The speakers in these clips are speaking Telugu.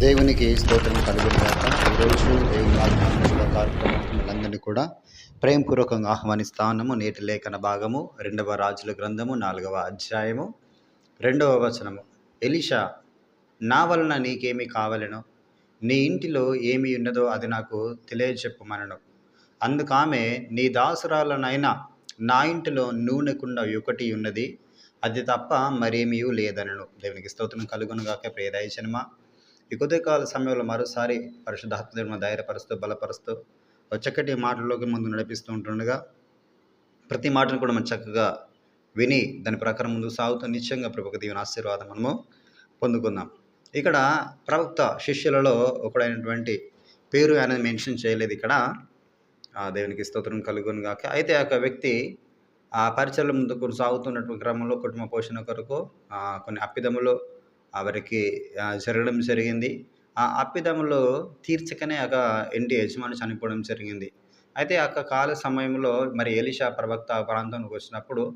దేవునికి స్తోత్రం కలుగునుగాక ఈరోజు దేవుని వాగ్దానం కూడా ప్రేమపూర్వకంగా ఆహ్వానిస్తానము. నేటి లేఖన భాగము రెండవ రాజుల గ్రంథము నాలుగవ అధ్యాయము రెండవ వచనము. ఎలిషా నా వలన నీకేమి కావలను? నీ ఇంటిలో ఏమి ఉన్నదో అది నాకు తెలియజెప్పమనను. అందుకామె నీ దాసురాలనైనా నా ఇంటిలో నూనె కుండ ఒకటి ఉన్నది అది తప్ప మరేమీ లేదనను. దేవునికి స్తోత్రం కలుగునుగాక ప్రియ ఈ కొద్దికాల సమయంలో మరోసారి పరిశుద్ధాత్మ ధైర్యపరుస్తూ బలపరుస్తూ చక్కటి మాటల్లోకి ముందు నడిపిస్తూ ఉంటుండగా ప్రతి మాటను కూడా మనం చక్కగా విని దాని ప్రకారం ముందుకు సాగుతూ నిశ్చయంగా ప్రభుకి దీవెన ఆశీర్వాదం మనము పొందుకుందాం. ఇక్కడ ప్రవక్త శిష్యులలో ఒకడైనటువంటి పేరు అనేది మెన్షన్ చేయలేదు ఇక్కడ. ఆ దేవునికి స్తోత్రం కలుగును గాక. అయితే ఆ యొక్క వ్యక్తి ఆ పరిచయల ముందు సాగుతున్నటువంటి క్రమంలో కుటుంబ పోషణ కొరకు కొన్ని అప్పిదములు వారికి జరగడం జరిగింది. ఆ అప్పిదములు తీర్చకనే ఒక ఇంటి యజమాని చనిపోవడం జరిగింది. అయితే ఆ కాల సమయంలో మరి ఎలిషా ప్రవక్త ఆ ప్రాంతానికి వచ్చినప్పుడు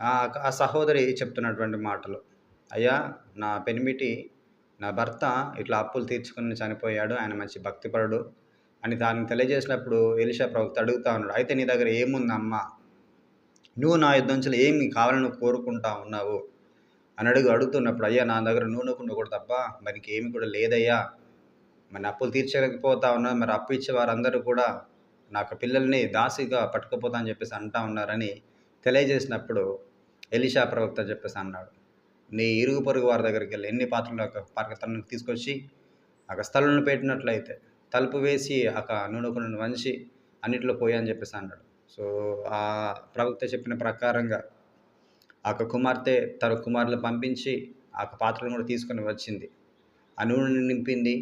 ఆ ఆ సహోదరి చెప్తున్నటువంటి మాటలు. అయ్యా నా పెనిమిటి నా భర్త ఇట్లా అప్పులు తీర్చుకుని చనిపోయాడు. ఆయన మంచి భక్తిపరుడు. అని దాన్ని తెలియజేసినప్పుడు ఎలిషా ప్రవక్త అడుగుతా ఉన్నాడు. అయితే నీ దగ్గర ఏముందమ్మా? నువ్వు నా యుద్ధం ఏమి కావాలని కోరుకుంటా ఉన్నావు? అని అడుగు అడుగుతున్నప్పుడు అయ్యా నా దగ్గర నూనె కుండ కూడా తప్ప మనకి ఏమి కూడా లేదయ్యా. మరి అప్పులు తీర్చలేకపోతా ఉన్నా మరి అప్పు ఇచ్చే వారందరూ కూడా నాకు పిల్లల్ని దాసిగా పట్టుకుపోతా అని చెప్పేసి అంటా ఉన్నారని తెలియజేసినప్పుడు ఎలిషా ప్రవక్త చెప్పేసి అన్నాడు. నీ ఇరుగు పొరుగు వారి దగ్గరికి వెళ్ళి ఎన్ని పాత్రలు ఒక పాత్రలను తీసుకొచ్చి ఒక స్థలంలో పెట్టినట్లయితే తలుపు వేసి ఒక నూనె మనిషి వంచి అన్నిట్లో పోయా అని చెప్పేసి అన్నాడు. సో ఆ ప్రవక్త చెప్పిన ప్రకారంగా ఆ యొక్క కుమార్తె తన కుమారులు పంపించి ఆ యొక్క పాత్రలను కూడా తీసుకొని వచ్చింది. ఆ నూనెని నింపింది.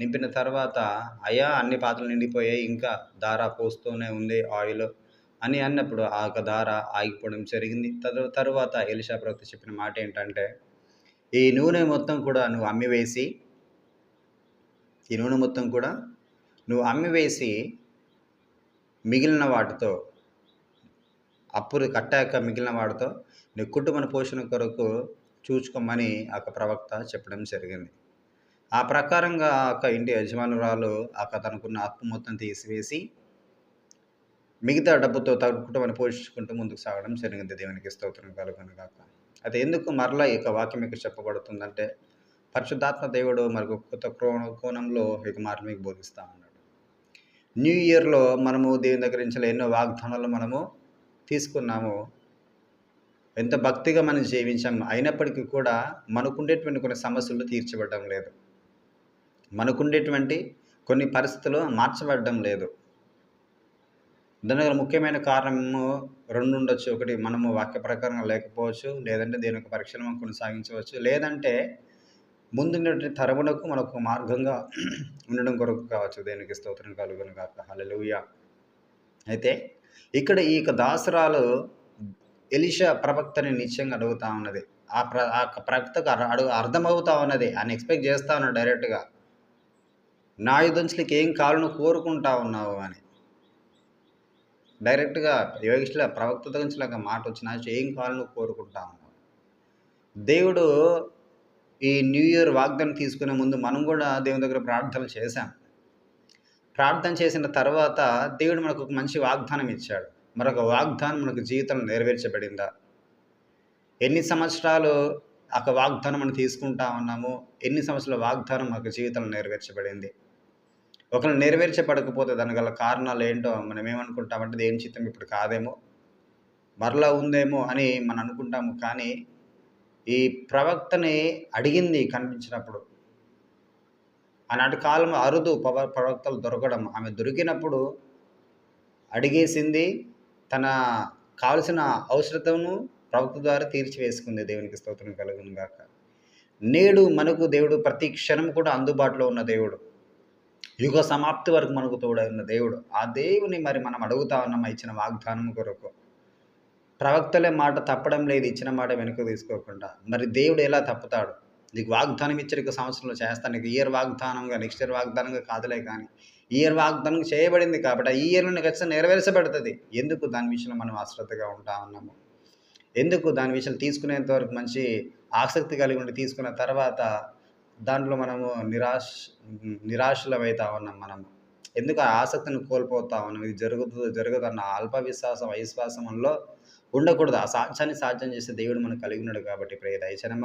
నింపిన తర్వాత అయ్యా అన్ని పాత్రలు నిండిపోయాయి. ఇంకా దార పోస్తూనే ఉంది ఆయిల్ అని అన్నప్పుడు ఆ యొక్క దార ఆగిపోవడం జరిగింది. తర్వాత తరువాత ఎలిషా ప్రవక్త చెప్పిన మాట ఏంటంటే ఈ నూనె మొత్తం కూడా నువ్వు అమ్మివేసి ఈ నూనె మొత్తం కూడా నువ్వు అమ్మివేసి మిగిలిన వాటితో అప్పులు కట్టాక మిగిలిన వాడితో నీ కుటుంబ పోషణ కొరకు చూసుకోమని ఆ ప్రవక్త చెప్పడం జరిగింది. ఆ ప్రకారంగా ఆ ఇంటి యజమానురాలు ఆ తనకున్న అప్పు మొత్తం తీసివేసి మిగతా డబ్బుతో తన కుటుంబాన్ని పోషించుకుంటూ ముందుకు సాగడం జరిగింది. దేవునికి స్తోత్రం కలుగును కాక అయితే ఎందుకు మరలా ఈ యొక్క వాక్యం మీకు చెప్పబడుతుందంటే పరిశుద్ధాత్మ దేవుడు మరొక కొత్త క్రో- కోణంలో ఇక మాట మీకు బోధిస్తూ ఉన్నాడు. న్యూ ఇయర్లో మనము దేవుని దగ్గర నుంచి ఎన్నో వాగ్దానాలు మనము తీసుకున్నాము ఎంత భక్తిగా మనం జీవించాము అయినప్పటికీ కూడా మనకుండేటువంటి కొన్ని సమస్యలు తీర్చబడడం లేదు. మనకుండేటువంటి కొన్ని పరిస్థితులు మార్చబడడం లేదు. దానికి ముఖ్యమైన కారణము రెండు ఉండొచ్చు ఒకటి మనము వాక్య ప్రకారంగా లేకపోవచ్చు లేదంటే దేని యొక్క పరీక్షలు మనం కొనసాగించవచ్చు లేదంటే ముందున్నటువంటి తరమునకు మనకు మార్గంగా ఉండడం కొరకు కావచ్చు. దేనికి స్తోత్రం కలుగును కాక హల్లెలూయా. అయితే ఇక్కడ ఈ యొక్క దాసరాలు ఎలిషా ప్రవక్తని నిత్యంగా అడుగుతా ఉన్నది. ఆ ప్ర ఆ ప్రవక్తకు అడుగు అర్థమవుతా ఉన్నది. అని ఎక్స్పెక్ట్ చేస్తా ఉన్నాడు డైరెక్ట్గా. నా యుద్ధంచులకి ఏం కావాలను కోరుకుంటా ఉన్నావు అని. డైరెక్ట్గా యోగిష్ల ప్రవక్త గురించి ఒక మాట వచ్చిన ఏం కావాలను కోరుకుంటా ఉన్నావు? దేవుడు ఈ న్యూ ఇయర్ వాగ్దానం తీసుకునే ముందు మనం కూడా దేవుని దగ్గర ప్రార్థన చేశాం. ప్రార్థన చేసిన తర్వాత దేవుడు మనకు ఒక మంచి వాగ్దానం ఇచ్చాడు. మరొక వాగ్దానం మనకు జీవితం నెరవేర్చబడిందా? ఎన్ని సంవత్సరాలు ఒక వాగ్దానం మనం తీసుకుంటా ఉన్నాము? ఎన్ని సంవత్సరాల వాగ్దానం మనకు జీవితంలో నెరవేర్చబడింది? ఒకరు నెరవేర్చబడకపోతే దాని గల కారణాలు ఏంటో మనం ఏమనుకుంటామంటే దేని చిత్తం ఇప్పుడు కాదేమో? మరలా ఉందేమో? అని మనం అనుకుంటాము. కానీ ఈ ప్రవక్తని అడిగింది కనిపించినప్పుడు ఆనాటి కాలం అరుదు పవ ప్రవక్తలు దొరకడం. ఆమె దొరికినప్పుడు అడిగేసింది తన కావలసిన అవసరతను ప్రవక్త ద్వారా తీర్చివేసుకుంది. దేవునికి స్తోత్రం కలుగును గాక. నేడు మనకు దేవుడు ప్రతి క్షణం కూడా అందుబాటులో ఉన్న దేవుడు. యుగ సమాప్తి వరకు మనకు తోడై ఉన్న దేవుడు. ఆ దేవుని మరి మనం అడుగుతా ఉన్నాం ఇచ్చిన వాగ్దానం కొరకు. ప్రవక్తలే మాట తప్పడం లేదు ఇచ్చిన మాట వెనుక తీసుకోకుండా. మరి దేవుడు ఎలా తప్పుతాడు? నీకు వాగ్దానం ఇచ్చరిక సంవత్సరంలో చేస్తాను. నీకు ఇయర్ వాగ్దానంగా నెక్స్ట్ ఇయర్ వాగ్దానంగా కాదులే కానీ ఇయర్ వాగ్దానం చేయబడింది కాబట్టి ఆ ఈ ఇయర్లో నీకు ఖచ్చితంగా నెరవేర్చబడుతుంది. ఎందుకు దాని విషయంలో మనం అశ్రద్ధగా ఉంటా ఉన్నాము ఎందుకు దాని విషయాలు తీసుకునేంత వరకు మంచి ఆసక్తి కలిగి ఉండి తీసుకున్న తర్వాత దాంట్లో మనము నిరాశ నిరాశలమవుతా ఉన్నాం మనము ఎందుకు ఆ ఆసక్తిని కోల్పోతా ఉన్నాం? ఇది జరుగుతుందో జరగదు అన్న అల్ప విశ్వాసం అవిశ్వాసంలో ఉండకూడదు. ఆ సాక్ష్యాన్ని సాధ్యం చేసే దేవుడు మనకు కలిగి ఉన్నాడు కాబట్టి ప్రియ దయచనమ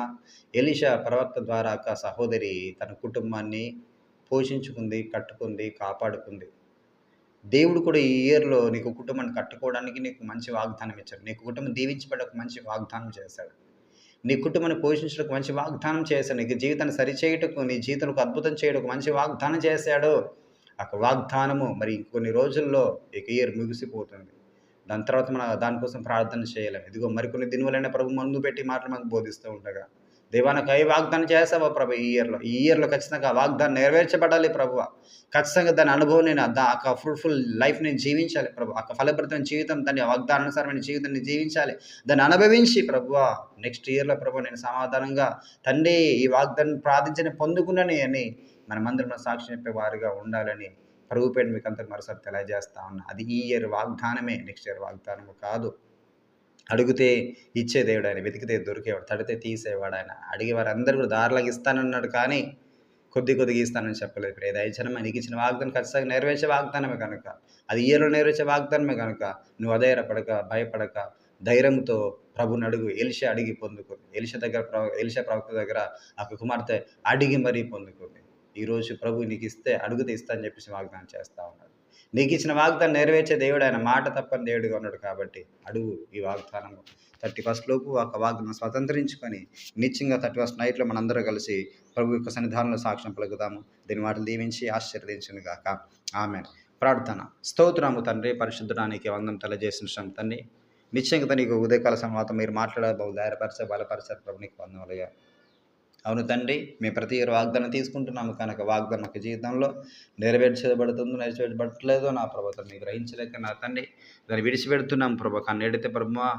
ఎలిషా ప్రవక్త ద్వారా ఒక సహోదరి తన కుటుంబాన్ని పోషించుకుంది కట్టుకుంది కాపాడుకుంది. దేవుడు కూడా ఈ ఇయర్లో నీకు కుటుంబాన్ని కట్టుకోవడానికి నీకు మంచి వాగ్దానం ఇచ్చాడు. నీకు కుటుంబం దీవించబడకు మంచి వాగ్దానం చేశాడు. నీ కుటుంబాన్ని పోషించడానికి మంచి వాగ్దానం చేశాడు. నీకు జీవితాన్ని సరిచేయటకు నీ జీవితంలో అద్భుతం చేయడానికి మంచి వాగ్దానం చేశాడు. ఆ వాగ్దానము మరి కొన్ని రోజుల్లో ఇక ఇయర్ ముగిసిపోతుంది. దాని తర్వాత మనం దానికోసం ప్రార్థన చేయలేము ఇదిగో మరికొన్ని దినవలైన ప్రభు మందు పెట్టి మాటలు మనకు బోధిస్తూ ఉండగా దేవానికి అవి వాగ్దానం చేస్తావా ప్రభు ఈ ఇయర్లో? ఈ ఇయర్లో ఖచ్చితంగా ఆ వాగ్దానం నెరవేర్చబడాలి ప్రభు. ఖచ్చితంగా దాని అనుభవం నేను దా ఆ ఫ్రూట్ఫుల్ లైఫ్ నేను జీవించాలి ప్రభు. ఆ ఫలభరితమైన జీవితం దాని వాగ్దానానుసారమైన జీవితాన్ని జీవించాలి. దాన్ని అనుభవించి ప్రభు నెక్స్ట్ ఇయర్లో ప్రభు నేను సమాధానంగా తండ్రి ఈ వాగ్దానం ప్రార్థించని పొందుకున్నాను అని మనమందరం సాక్షి చెప్పే వారిగా ఉండాలని ప్రభుపేట మీకు అంతా మరోసారి తెలియజేస్తా ఉన్నా. అది ఈ ఇయర్ వాగ్దానమే నెక్స్ట్ ఇయర్ వాగ్దానము కాదు. అడిగితే ఇచ్చే దేవుడు ఆయన వెతికితే దొరికేవాడు తడితే తీసేవాడు ఆయన. అడిగే వారందరూ కూడా దారిలాగా ఇస్తానన్నాడు కానీ కొద్ది కొద్దిగా ఇస్తానని చెప్పలేదు. ఇప్పుడు ఏదైనా జనం నీకు ఇచ్చిన వాగ్దానం ఖచ్చితంగా నెరవేర్చే వాగ్దానమే కనుక. అది ఇయర్లో నెరవేర్చే వాగ్దానమే కనుక నువ్వు అధైర్యపడక భయపడక ధైర్యంతో ప్రభుని అడుగు. ఎలిష అడిగి పొందుకుంది ఎలిష దగ్గర ప్ర ఎలిష ప్రవక్త దగ్గర ఆ కుమార్తె అడిగి మరీ పొందుకుంది ఈరోజు ప్రభు నీకు ఇస్తే అడుగుతే ఇస్తా అని చెప్పేసి వాగ్దానం చేస్తూ ఉన్నాడు. నీకు ఇచ్చిన వాగ్దానం నెరవేర్చే దేవుడు ఆయన. మాట తప్పని దేవుడిగా ఉన్నాడు కాబట్టి అడుగు ఈ వాగ్దానం. థర్టీ ఫస్ట్ లోపు ఒక వాగ్దానం స్వతంత్రించుకొని నిత్యంగా థర్టీ ఫస్ట్ నైట్లో మనందరూ కలిసి ప్రభు యొక్క సన్నిధానంలో సాక్ష్యం పలుకుదాము. దీని వాటిని దీవించి ఆశీర్వదించింది గాక. ఆమె ప్రార్థన. స్తోత్రము తండ్రి పరిశుద్ధడానికి వందం తెలియజేసిన తండ్రి. నిశ్చయంగా నీకు ఉదయకాల సంవాతం మీరు మాట్లాడే బహు ధైర్యపరిచే బలపరిచే ప్రభు నీకు వందములుగా అవును తండ్రి మేము ప్రతి వాగ్దానం తీసుకుంటున్నాము కనుక వాగ్దానం ఒక జీవితంలో నెరవేర్చబడుతుందో నెరవేర్చబడట్లేదో నా ప్రభుత్వం మీకు గ్రహించలేక నా తండ్రి దాన్ని విడిచిపెడుతున్నాం ప్రభు. కానీ ఏడైతే ప్రభు మా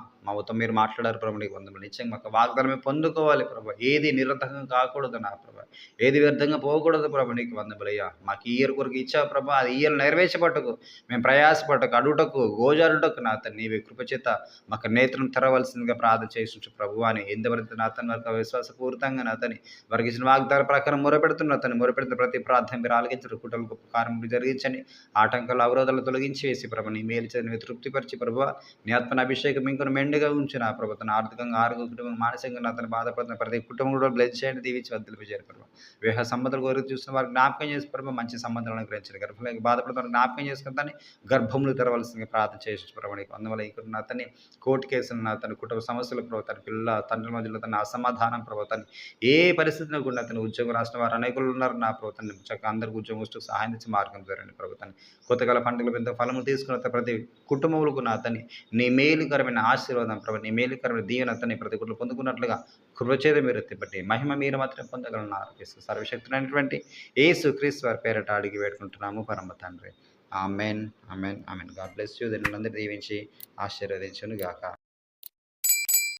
మీరు మాట్లాడారు ప్రభు నీకు వందలు నిశ్చయం మాకు వాగ్దానమే పొందుకోవాలి ప్రభు. ఏది నిరర్థకం కాకూడదు నా ప్రభు. ఏది వ్యర్థంగా పోకూడదు ప్రభు నీకు వందములయ్యా మాకు ఈ ఇయర్ కొరకు ఇచ్చా ప్రభు. అది ఇయర్ నెరవేర్చబట్టుకు. మేము ప్రయాసపడకు అడుటకు గోజారుటకు నా తను నీవి కృపచేత మాకు నేత్రం తెరవలసిందిగా ప్రార్థన చేసి ప్రభు అని. ఎంతవరకు నా తన వరకు విశ్వాసపూరితంగా నా ఉందని వారికి ఇచ్చిన వాగ్దాన ప్రకారం మొరపెడుతున్న అతను మొరపెడుతున్న ప్రతి ప్రార్థన మీరు ఆలగించరు కుటుంబ గొప్ప కార్యములు జరిగించండి ఆటంకాలు అవరోధాలు తొలగించి వేసి ప్రభు నీ మేలు చదివి తృప్తిపరిచి ప్రభు నీ ఆత్మన అభిషేకం ఇంకొన మెండుగా ఉంచి నా ప్రభు తన ఆర్థికంగా ఆరోగ్య కుటుంబం మానసికంగా అతను బాధపడుతున్న ప్రతి కుటుంబం కూడా బ్లెస్ చేయండి దీవించి వద్దలు ప్రభు. వివాహ సంబంధాలు కోరిక చూస్తున్న వారికి జ్ఞాపకం చేసి ప్రభు మంచి సంబంధాలను గ్రహించండి గర్భంలో బాధపడుతున్న జ్ఞాపకం చేసుకుని గర్భములు తెరవలసిందిగా ప్రార్థన చేసి ప్రభు అందువల్ల ఇక్కడ అతన్ని కోర్టు కేసులు అతని కుటుంబ సమస్యలు ప్రభు తన పిల్లల తండ్రి మధ్యలో తన అసమాధానం ప్రభు తను ఏ పరిస్థితిలో కూడా అతను ఉద్యోగం రాసిన వారు అనేకులు ఉన్నారు. నా ప్రభుత్వాన్ని చక్కగా అందరికి ఉద్యోగం వస్తూ సహాయం ఇచ్చి మార్గం జరిగింది ప్రభుత్వాన్ని. కొత్తకాల పండుగలు పెద్ద ఫలము తీసుకున్న ప్రతి కుటుంబములకు నా అతని నీ మేలుకరమైన ఆశీర్వాదం ప్రభు నీ మేలుకరమైన దీవెన అతన్ని ప్రతి కుటుంబం పొందుకున్నట్లుగా కృపచేత మీరు ఎత్తిపట్టి మహిమ మీరు మాత్రం పొందగలను. ఆరోపిస్తూ సర్వశక్తులైనటువంటి ఏసు క్రీస్తు వారి పేరట అడిగి వేడుకుంటున్నాము. పరమ తండ్రి. Amen. Amen. Amen. God bless you. దీనిలందరూ దీవించి ఆశీర్వదించును గాక